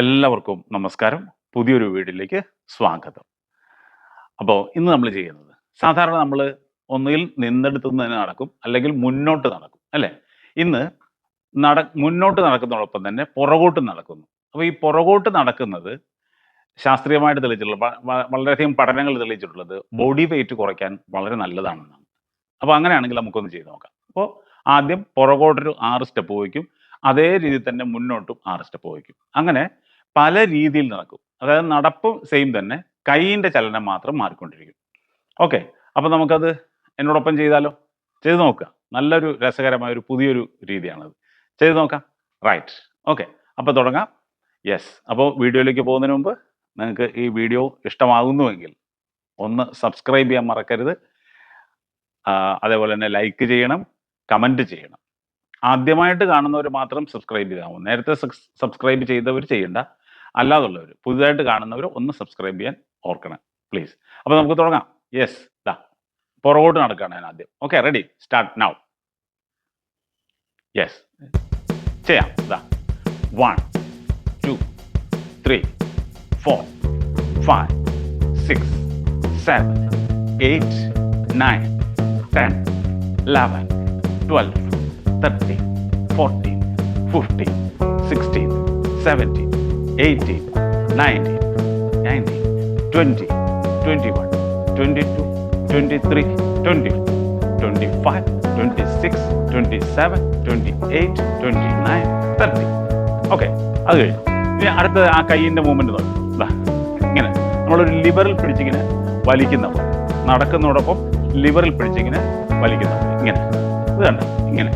എല്ലാവർക്കും നമസ്കാരം. പുതിയൊരു വീഡിയോയിലേക്ക് സ്വാഗതം. അപ്പോൾ ഇന്ന് നമ്മൾ ചെയ്യുന്നത് സാധാരണ നമ്മൾ ഒന്നുകിൽ നിന്നെടുത്ത് തന്നെ നടക്കും അല്ലെങ്കിൽ മുന്നോട്ട് നടക്കും അല്ലേ? ഇന്ന് നട മുന്നോട്ട് നടക്കുന്നതോടൊപ്പം തന്നെ പുറകോട്ട് നടക്കുന്നു. അപ്പോൾ ഈ പുറകോട്ട് നടക്കുന്നത് ശാസ്ത്രീയമായിട്ട് തെളിയിച്ചിട്ടുള്ള വളരെയധികം പഠനങ്ങൾ തെളിയിച്ചിട്ടുള്ളത് ബോഡി വെയിറ്റ് കുറയ്ക്കാൻ വളരെ നല്ലതാണെന്നാണ്. അപ്പോൾ അങ്ങനെയാണെങ്കിൽ നമുക്കൊന്ന് ചെയ്ത് നോക്കാം. അപ്പോൾ ആദ്യം പുറകോട്ടൊരു ആറ് സ്റ്റെപ്പ് വയ്ക്കും അതേ രീതിയിൽ തന്നെ മുന്നോട്ടും ആറ് സ്റ്റെപ്പ് വയ്ക്കും. അങ്ങനെ പല രീതിയിൽ നടക്കും. അതായത് നടപ്പും സെയിം തന്നെ. കൈയിന്റെ ചലനം മാത്രം മാറിക്കൊണ്ടിരിക്കും. ഓക്കെ അപ്പോൾ നമുക്കത് എന്നോടൊപ്പം ചെയ്താലോ? ചെയ്ത് നോക്കുക. നല്ലൊരു രസകരമായ ഒരു പുതിയൊരു രീതിയാണത്. ചെയ്ത് നോക്കാം. റൈറ്റ് ഓക്കെ അപ്പോൾ തുടങ്ങാം. യെസ് അപ്പോൾ വീഡിയോയിലേക്ക് പോകുന്നതിന് മുമ്പ് നിങ്ങൾക്ക് ഈ വീഡിയോ ഇഷ്ടമാകുന്നുവെങ്കിൽ ഒന്ന് സബ്സ്ക്രൈബ് ചെയ്യാൻ മറക്കരുത്. അതേപോലെ തന്നെ ലൈക്ക് ചെയ്യണം. കമന്റ് ചെയ്യണം. ആദ്യമായിട്ട് കാണുന്നവർ മാത്രം സബ്സ്ക്രൈബ് ചെയ്താൽ നേരത്തെ സബ്സ്ക്രൈബ് ചെയ്തവർ ചെയ്യണ്ട. അല്ലാതുള്ളവർ പുതുതായിട്ട് കാണുന്നവർ ഒന്ന് സബ്സ്ക്രൈബ് ചെയ്യാൻ ഓർക്കണം പ്ലീസ് അപ്പോൾ നമുക്ക് തുടങ്ങാം. യെസ് ദാ. പുറകോട്ട് നടക്കുകയാണ് ഞാൻ ആദ്യം. Okay ready start now yes ചെയ്യാം. ദാ. One two three four five six seven eight nine ten eleven twelve thirteen fourteen fifteen sixteen seventeen eighteen nineteen nineteen twenty twenty one twenty two twenty three twenty twenty five twenty six twenty seven twenty eight twenty nine thirty okay അത് കഴിഞ്ഞു. ഇനി അടുത്ത ആ കൈയിന്റെ movement നോക്കും. ഇങ്ങനെ. നമ്മളൊരു ലിവറിൽ പിടിച്ചിങ്ങനെ വലിക്കുന്ന പോലെ. നടക്കുന്നതോടൊപ്പം ലിവറിൽ പിടിച്ചിങ്ങനെ വലിക്കുന്ന പോലെ. ഇങ്ങനെ. ഇത് കണ്ട? ഇങ്ങനെ.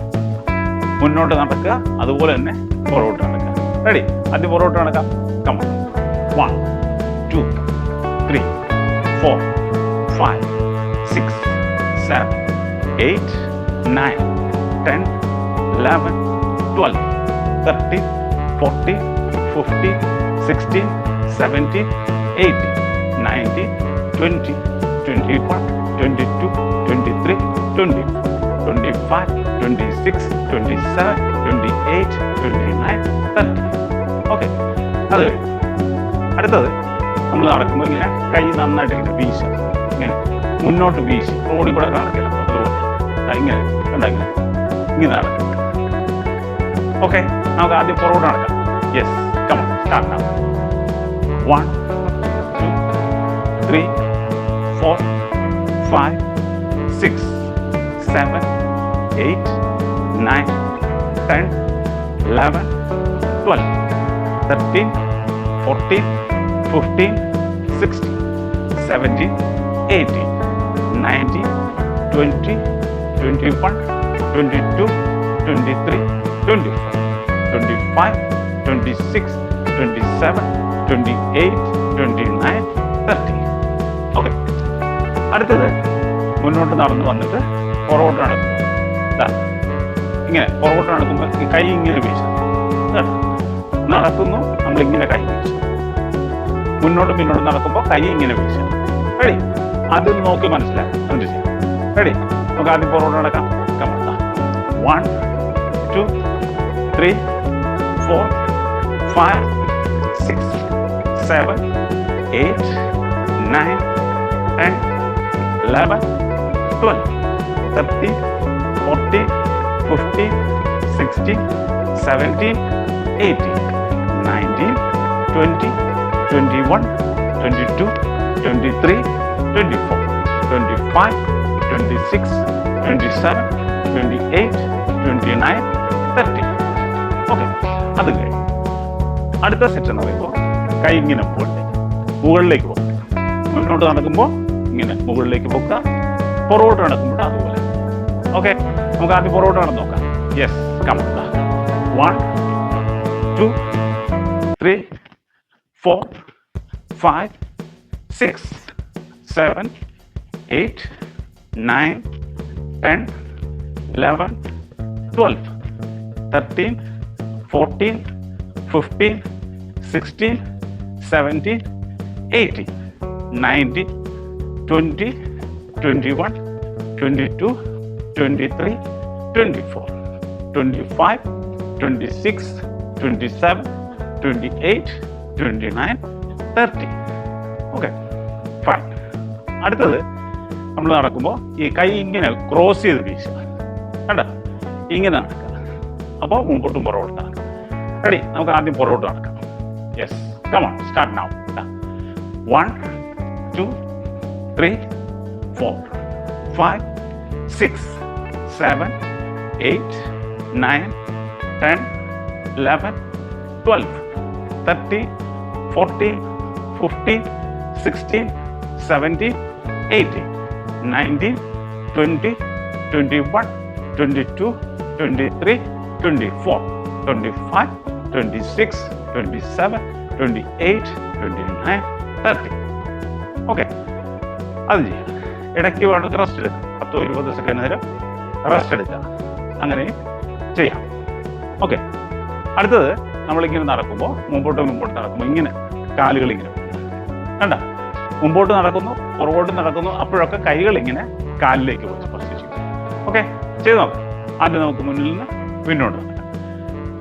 മുന്നോട്ട് നടക്കുക. അതുപോലെ തന്നെ പുറകോട്ട് നടക്കുക. റെഡി ആദ്യം പുറകോട്ട് നടക്കാം. Come one two three four five six seven eight nine ten eleven twelve thirty forty fifty sixteen seventy eighty ninety twenty twenty one twenty two twenty three twenty twenty five twenty six twenty seven twenty eight twenty nine thirty okay അത് അടുത്തത്. നമ്മൾ നടക്കുമ്പോൾ ഇങ്ങനെ കൈ നന്നായിട്ട് ഇങ്ങനെ വീശ. ഇങ്ങനെ മുന്നോട്ട് വീശി. റോഡിൽ കൂടെ നടക്കില്ല. ഇങ്ങനെ ഇങ്ങനെ? ഇങ്ങനെ നടക്കും. ഓക്കെ നമുക്ക് ആദ്യം പുറകോട്ട് നടക്കാം. Yes come start one two three four five six seven eight nine ten eleven twelve thirteen fourteen fifteen sixteen seventeen eighteen nineteen twenty twenty one twenty two twenty three twenty four twenty five twenty six twenty seven twenty eight twenty nine thirty okay അടുത്തത് മുന്നോട്ട് നടന്ന് വന്നിട്ട് പുറകോട്ട് നടക്കുന്നു ഇങ്ങനെ പുറകോട്ട് നടക്കുമ്പോൾ ഈ കൈ ഇങ്ങനെ വീശും. നടക്കുന്നു നമ്മളിങ്ങനെ കൈ വീശും. മുന്നോട്ട് പിന്നോട്ട് നടക്കുമ്പോൾ കൈ ഇങ്ങനെ വീശും. റെഡി? ആദ്യം നോക്കി മനസ്സിലായി. എന്ത് ചെയ്യാം? റെഡി? നമുക്ക് ആദ്യം പുറകോട്ട് നടക്കാം. One two three four five six seven eight nine ten eleven twelve thirteen fourteen fifty sixty seventy eighty nineteen twenty twenty one twenty two twenty three twenty four twenty five twenty six twenty seven twenty eight twenty nine thirty. Okay അത് കഴിഞ്ഞു അടുത്ത set എന്ന് പറയുമ്പോൾ കൈ ഇങ്ങനെ പോകട്ടെ മുകളിലേക്ക് പോകും മുന്നോട്ട് നടക്കുമ്പോൾ ഇങ്ങനെ മുകളിലേക്ക് പോകുക പുറകോട്ട് നടക്കുമ്പോൾ അതുപോലെ ഓക്കെ നമുക്ക് ആദ്യം പുറകോട്ട് നടന്ന് നോക്കാം. Yes come one two three four five six seven eight nine ten eleven twelve thirteen fourteen fifteen sixteen seventeen eighteen nineteen twenty twenty one twenty two twenty three twenty four twenty five twenty six twenty seven twenty eight twenty nine thirty okay fine അടുത്തത് നമ്മൾ നടക്കുമ്പോൾ ഈ കൈ ഇങ്ങനെ cross ചെയ്ത് വീശുക. കണ്ട? ഇങ്ങനെ നടക്കുക. അപ്പോൾ മുമ്പോട്ടും പുറകോട്ട് നടക്കുക. റെഡി നമുക്ക് ആദ്യം പുറകോട്ട് നടക്കാം. യെസ് കമാ സ്റ്റാർട്ട് നാവും one two three four five six seven eight nine ten eleven twelve thirty forty fifteen sixteen seventeen eighteen nineteen twenty twenty one twenty two twenty three twenty four twenty five twenty six twenty seven twenty eight twenty nine thirty okay അത് ചെയ്യാം. ഇടയ്ക്ക് വേണമെങ്കിൽ rest പത്തോ ഇരുപത് second നേരം. Rest എടുക്കാം. അങ്ങനെ ചെയ്യാം. ഓക്കെ അടുത്തത് നമ്മളിങ്ങനെ നടക്കുമ്പോൾ മുമ്പോട്ട് മുമ്പോട്ട് നടക്കുമ്പോൾ ഇങ്ങനെ കാലുകൾ ഇങ്ങനെ കണ്ട? മുമ്പോട്ട് നടക്കുന്നു പുറകോട്ട് നടക്കുന്നു അപ്പോഴൊക്കെ കൈകൾ ഇങ്ങനെ കാലിലേക്ക് വെച്ച് സ്പർശിച്ചു ഓക്കെ ചെയ്ത് നോക്കാം. ആദ്യം നമുക്ക് മുന്നിൽ നിന്ന് പിന്നോട്ട് നടക്കാം.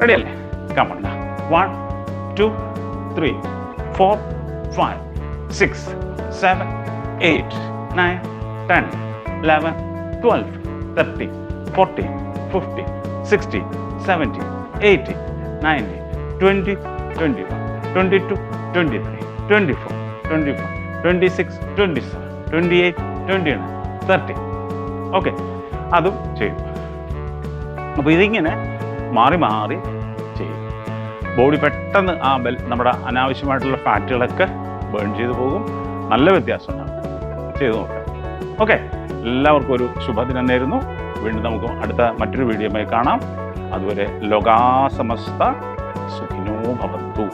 റെഡി അല്ലേ? കമണ്ട one two three four five six seven eight nine ten eleven twelve thirty forty fifty sixty seventy eighty ninety twenty twenty one twenty two twenty three twenty four twenty four twenty six twenty seven twenty eight twenty nine thirty okay അതും ചെയ്യും. അപ്പോൾ ഇതിങ്ങനെ മാറി മാറി ചെയ്യും. Body പെട്ടെന്ന് ആ bell നമ്മുടെ അനാവശ്യമായിട്ടുള്ള ഫാറ്റുകളൊക്കെ ബേൺ ചെയ്തു പോകും. നല്ല വ്യത്യാസം ഉണ്ടാകും. ചെയ്തു നോക്കാം. ഓക്കെ. എല്ലാവർക്കും ഒരു ശുഭദിനം നേരുന്നു വീണ്ടും നമുക്ക് അടുത്ത മറ്റൊരു വീഡിയോമായി കാണാം. അതുവരെ ലോകാസമസ്ത സുഖിനോ ഭവന്തു.